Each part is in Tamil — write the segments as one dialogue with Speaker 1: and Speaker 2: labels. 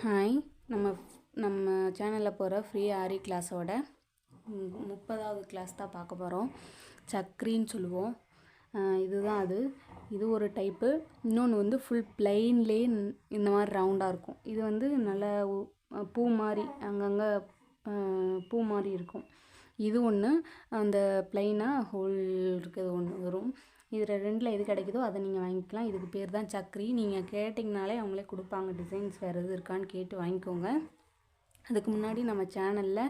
Speaker 1: ஹாய் நம்ம நம்ம சேனலில் போகிற ஃப்ரீ ஆரி கிளாஸோட முப்பதாவது கிளாஸ் தான் பார்க்க போகிறோம் சக்ரின்னு சொல்லுவோம். இதுதான் அது. இது ஒரு டைப்பு இன்னொன்று வந்து ஃபுல் பிளெயின்லே இந்த மாதிரி ரவுண்டாக இருக்கும். இது வந்து நல்ல பூ மாதிரி அங்கங்கே பூ மாதிரி இருக்கும். இது ஒன்று அந்த ப்ளைனாக ஹோல் இருக்கிறது ஒன்று வரும். இதில் ரெண்டில் எது கிடைக்குதோ அதை நீங்கள் வாங்கிக்கலாம். இதுக்கு பேர் தான் சக்ரி. நீங்கள் கேட்டிங்கனாலே அவங்களே கொடுப்பாங்க டிசைன்ஸ் வேறு எது இருக்கான்னு கேட்டு வாங்கிக்கோங்க. அதுக்கு முன்னாடி நம்ம சேனலில்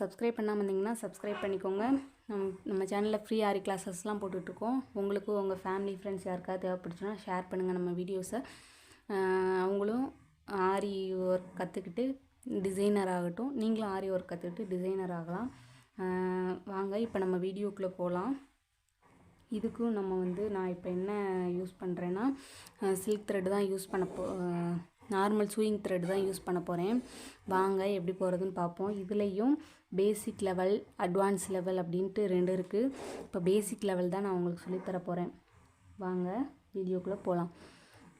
Speaker 1: சப்ஸ்கிரைப் பண்ணாமல் இருந்தீங்கன்னா சப்ஸ்கிரைப் பண்ணிக்கோங்க. நம் நம்ம சேனலில் ஃப்ரீ ஆரி கிளாஸஸ்லாம் போட்டுட்ருக்கோம். உங்களுக்கும் உங்கள் ஃபேமிலி ஃப்ரெண்ட்ஸ் யாருக்காவது தேவைப்படுச்சுன்னா ஷேர் பண்ணுங்கள் நம்ம வீடியோஸை அவங்களும் ஆரி ஒர்க் கற்றுக்கிட்டு டிசைனர் ஆகட்டும். நீங்களும் ஆரி ஒர்க் கற்றுக்கிட்டு டிசைனர் ஆகலாம். வாங்க இப்போ நம்ம வீடியோக்குள்ளே போகலாம் இதுக்கும் நம்ம வந்து நான் இப்போ என்ன யூஸ் பண்ணுறேன்னா சில்க் த்ரெட் தான் யூஸ் பண்ண போ நார்மல் சூயிங் த்ரெட் தான் யூஸ் பண்ண போகிறேன் வாங்க எப்படி போகிறதுன்னு பார்ப்போம் இதுலேயும் பேசிக் லெவல் அட்வான்ஸ் லெவல் அப்படின்ட்டு ரெண்டு இருக்குது இப்போ பேசிக் லெவல் தான் நான் உங்களுக்கு சொல்லித்தர போகிறேன் வாங்க வீடியோக்குள்ளே போகலாம்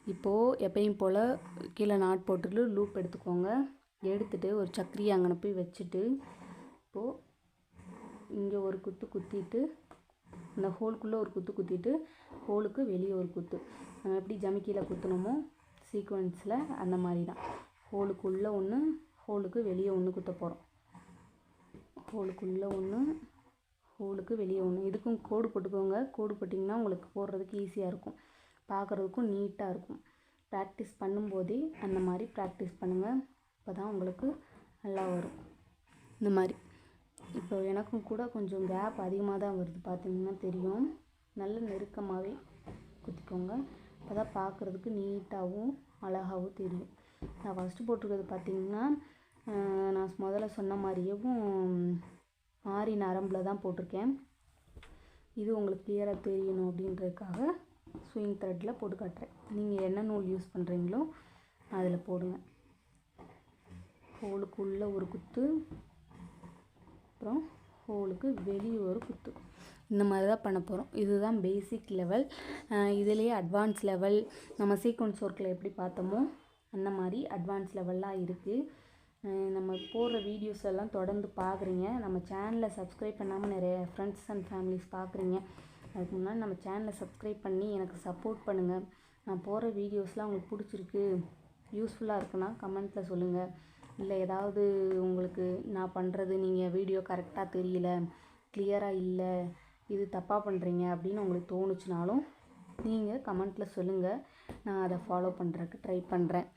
Speaker 1: இப்போது எப்பயும் போல் கீழே நாட் போட்டுட்டு லூப் எடுத்துக்கோங்க. எடுத்துகிட்டு ஒரு சக்கரியை அங்கே போய் வச்சுட்டு இப்போது இங்கே ஒரு குத்து குத்திட்டு இந்த ஹோலுக்குள்ளே ஒரு குத்து குத்திட்டு ஹோலுக்கு வெளியே ஒரு குத்து. நம்ம எப்படி ஜமிக்கியில் குத்துனோமோ சீக்வன்ஸில் அந்த மாதிரி தான் ஹோலுக்குள்ளே ஒன்று ஹோலுக்கு வெளியே ஒன்று குத்த போகிறோம் ஹோலுக்குள்ளே ஒன்று ஹோலுக்கு வெளியே ஒன்று இதுக்கும் கோடு போட்டுக்கோங்க. கோடு போட்டிங்கன்னா உங்களுக்கு போடுறதுக்கு ஈஸியாக இருக்கும். பார்க்குறதுக்கும் நீட்டாக இருக்கும். ப்ராக்டிஸ் பண்ணும்போதே அந்த மாதிரி ப்ராக்டிஸ் பண்ணுங்கள் அப்போ தான் உங்களுக்கு நல்லா வரும். இந்த மாதிரி. இப்போ எனக்கும் கூட கொஞ்சம் கேப் அதிகமாக தான் வருது பார்த்தீங்கன்னா தெரியும். நல்ல நெருக்கமாகவே குத்திக்கோங்க. அப்போ தான் பார்க்குறதுக்கு நீட்டாகவும் அழகாகவும் தெரியும். நான் ஃபஸ்ட்டு போட்டிருக்கிறது பார்த்திங்கன்னா நான் முதல்ல சொன்ன மாதிரியேவும் ஆரி நரம்பில் தான் போட்டிருக்கேன். இது உங்களுக்கு கிளியராக தெரியணும் அப்படின்றதுக்காக ஸ்விங் த்ரெட்டில் போட்டு காட்டுறேன். நீங்கள் என்ன நூல் யூஸ் பண்ணுறீங்களோ அதில் போடுங்க. ஹோலுக்குள்ளே ஒரு குத்து. அப்புறம் ஹோலுக்கு வெளியே ஒரு குத்து. இந்த மாதிரி தான் பண்ண போகிறோம் இதுதான் பேசிக் லெவல் இதுலேயே அட்வான்ஸ் லெவல் நம்ம சீக்வன்ஸ் ஒர்க்கில் எப்படி பார்த்தோமோ அந்த மாதிரி அட்வான்ஸ் லெவல்லாம் இருக்குது நம்ம போடுற வீடியோஸ் எல்லாம் தொடர்ந்து பார்க்குறீங்க நம்ம சேனலை சப்ஸ்கிரைப் பண்ணாமல் நிறைய ஃப்ரெண்ட்ஸ் அண்ட் ஃபேமிலிஸ் பார்க்குறீங்க அதுக்கு முன்னாடி நம்ம சேனலை சப்ஸ்கிரைப் பண்ணி எனக்கு சப்போர்ட் பண்ணுங்கள் நான் போடுற வீடியோஸ்லாம் உங்களுக்கு பிடிச்சிருக்கு யூஸ்ஃபுல்லாக இருக்குன்னா கமெண்ட்டில் சொல்லுங்கள் இல்லை ஏதாவது உங்களுக்கு நான் பண்ணுறது நீங்கள் வீடியோ கரெக்டாக தெரியல கிளியராக இல்லை இது தப்பாக பண்ணுறீங்க அப்படின்னு உங்களுக்கு தோணுச்சுனாலும் நீங்கள் கமெண்ட்டில் சொல்லுங்கள் நான் அதை ஃபாலோ பண்ணுறதுக்கு ட்ரை பண்ணுறேன்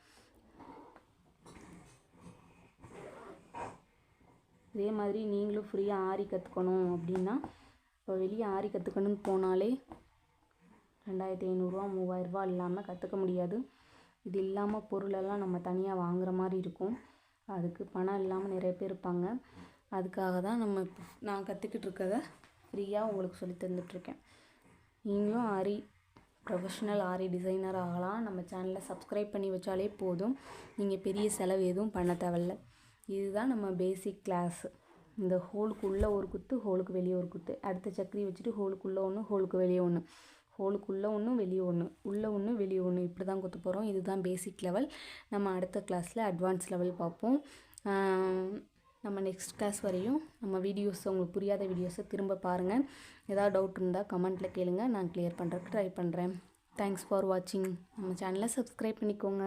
Speaker 1: இதே மாதிரி நீங்களும் ஃப்ரீயாக ஆரி கற்றுக்கணும் அப்படின்னா இப்போ வெளியே ஆரி கற்றுக்கணும்னு போனாலே ரெண்டாயிரத்தி ஐநூறுரூவா மூவாயிரரூபா இல்லாமல் கற்றுக்க முடியாது. இது இல்லாமல் பொருளெல்லாம் நம்ம தனியாக வாங்குகிற மாதிரி இருக்கும். அதுக்கு பணம் இல்லாமல் நிறைய பேர் இருப்பாங்க. அதுக்காக தான் நம்ம நான் கற்றுக்கிட்டு இருக்கத ஃப்ரீயாக உங்களுக்கு சொல்லி தந்துட்டுருக்கேன். நீங்களும் ஆரி ப்ரொஃபஷ்னல் ஆரி டிசைனர் ஆகலாம். நம்ம சேனலை சப்ஸ்கிரைப் பண்ணி வச்சாலே போதும். நீங்கள் பெரிய செலவு எதுவும் பண்ண தேவையில்ல. இதுதான் நம்ம பேசிக் கிளாஸ் இந்த ஹோலுக்குள்ளே ஒரு குத்து ஹோலுக்கு வெளியே ஒரு குத்து. அடுத்த சக்கரி வச்சுட்டு ஹோலுக்குள்ளே ஒன்று ஹோலுக்கு வெளியே ஒன்று ஹோலுக்குள்ளே ஒன்று வெளியே ஒன்று உள்ளே ஒன்று வெளியே ஒன்று இப்படி தான் குத்த போகிறோம் இதுதான் பேசிக் லெவல் நம்ம அடுத்த கிளாஸில் அட்வான்ஸ் லெவல் பார்ப்போம். நம்ம நெக்ஸ்ட் கிளாஸ் வரையும் நம்ம வீடியோஸ் உங்களுக்கு புரியாத வீடியோஸை திரும்ப பாருங்கள் ஏதாவது டவுட் இருந்தால் கமெண்ட்டில் கேளுங்கள் நான் க்ளியர் பண்ணுறதுக்கு ட்ரை பண்ணுறேன் தேங்க்ஸ் ஃபார் வாட்சிங் நம்ம சேனலை சப்ஸ்கிரைப் பண்ணிக்கோங்க.